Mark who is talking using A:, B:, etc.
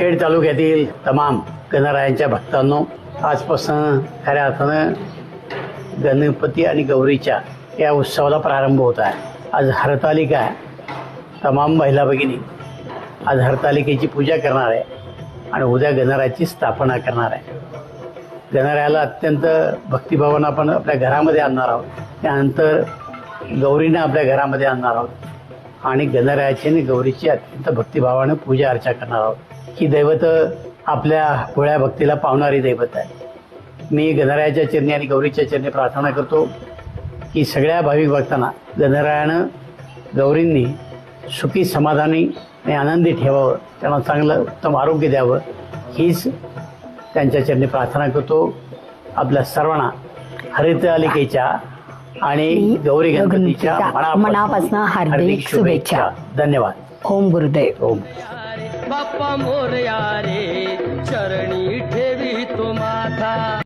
A: खेड तालुक्यातील तमाम गणरायांच्या भक्तांनो आजपासून खऱ्या अर्थानं गणपती आणि गौरीच्या या उत्सवाला प्रारंभ होत आहे. आज हरतालिका आहे. तमाम महिला भगिनी आज हरतालिकेची पूजा करणार आहे आणि उद्या गणरायाची स्थापना करणार आहे. गणरायाला अत्यंत भक्तिभावानं आपण आपल्या घरामध्ये आणणार आहोत. त्यानंतर गौरीनं आपल्या घरामध्ये आणणार आहोत. आणि गणरायाची आणि गौरीची अत्यंत भक्तिभावानं पूजा अर्चा करणार आहोत. ही दैवत आपल्या भोळ्या भक्तीला पावणारी दैवत आहे. मी गणरायाच्या चरणी आणि गौरीच्या चरणी प्रार्थना करतो की सगळ्या भाविक भक्तांना गणरायानं गौरींनी सुखी समाधानी आणि आनंदी ठेवावं त्यांना चांगलं उत्तम आरोग्य द्यावं हीच त्यांच्या चरणी प्रार्थना करतो. आपल्या सर्वांना हरितालिकेच्या आणि गौरी गणपतीच्या
B: मनापासून हार्दिक शुभेच्छा.
A: धन्यवाद.
B: ओम गुरुदेव.
A: ओम.
C: बाप्पा मोरया रे चरणी ठेवी तो माथा.